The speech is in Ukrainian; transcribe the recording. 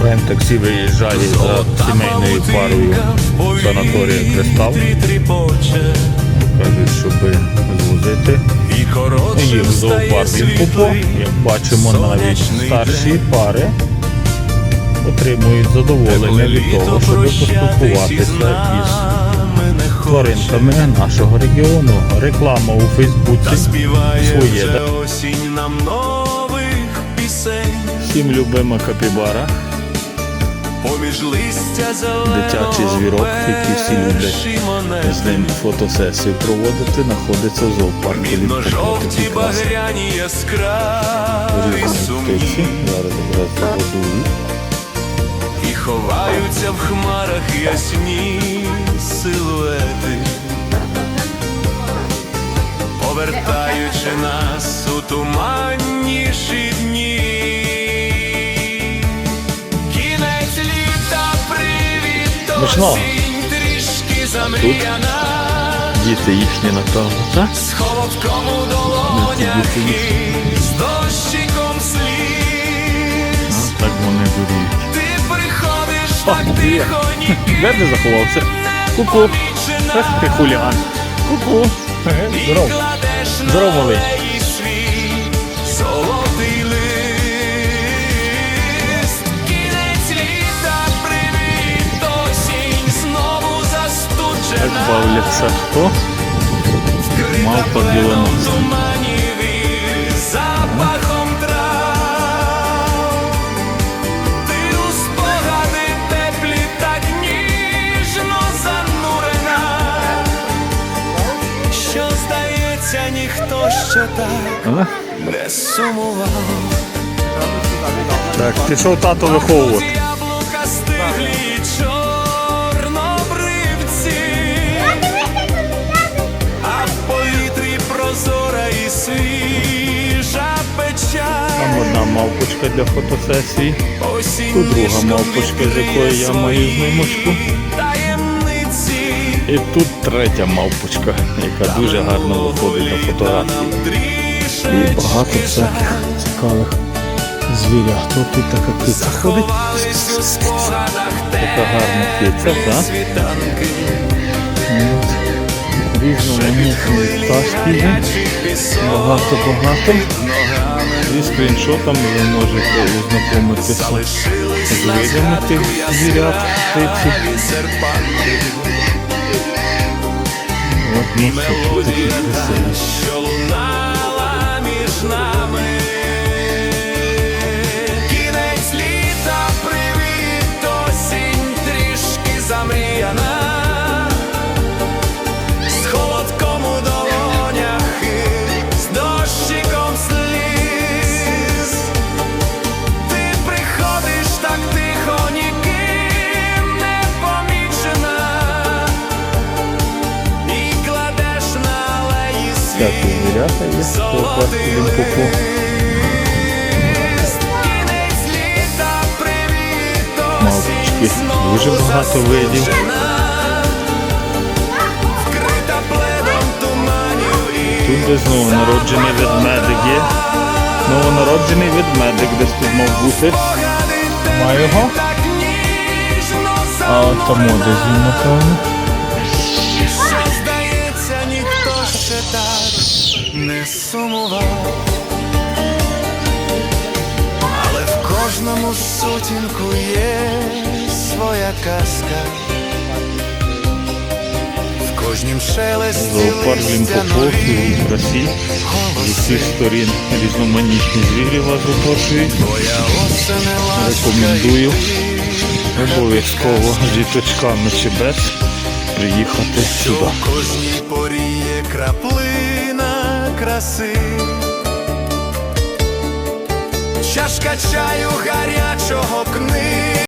Прайм таксі виїжджає за сімейною парою санаторія Кристал. Кажуть, щоб звозити. Їх в зоопарк Лімпопо. Як бачимо, навіть старші пари отримують задоволення від того, щоб поспілкуватися із тваринками нашого регіону. Реклама у Фейсбуці своє. Всім любима капібара. Поміж листя зеленого Дитячий звірок, який всі люблять. з ним фотосесію проводити, знаходиться в зоопарку. Мідно жовті багряні яскраві сумні. Зараз. І ховаються в хмарах ясні силуети, повертаючи нас у туманніші Смачного. осінь, трішки замріяна, Діти їхні, напевно, так? діти і з дощиком сліз. Так вони дуріють. Ти приходиш О, так є. тихо, ніки Де ти заховався? Ку-ку. Ах ти хуліган. Ку-ку. Еге, і Здоров. Здоров, малий. Бавляться. Хто? Мавпа пленом білоносом. туманів і запахом трав. Ти у спогади теплі так ніжно занурена, що здається, ніхто ще так не сумував. Так, пішов тато виховувати. Для фотосесії. Тут друга мавпочка, з якої я маю знімочку. І тут третя мавпочка, яка дуже гарно виходить на фотографії. І багато всяких цікавих звірят. Тут тут така киця ходить. Така гарна киця, так? От. Різноманітні пташки. Багато-багато. І скріншотом ви можете ознакомитися з видами тих звірят, птиці. От ну, що. Алеї Всякі є в золотий Лімпопо. Мавпочки. Дуже багато видів. Тут десь новонароджений ведмедик є. Новонароджений ведмедик десь тут мав бути. Маю його? А от тому десь він, напевно. Не сумував. Але в кожному сутінку є своя казка. В кожнім шелесті листя нові. З усіх сторін різноманітні звірі вас осенева Рекомендую обов'язково з діточками чи без приїхати сюди. в кожній порі є краплина краси. Чашка чаю гарячого книги.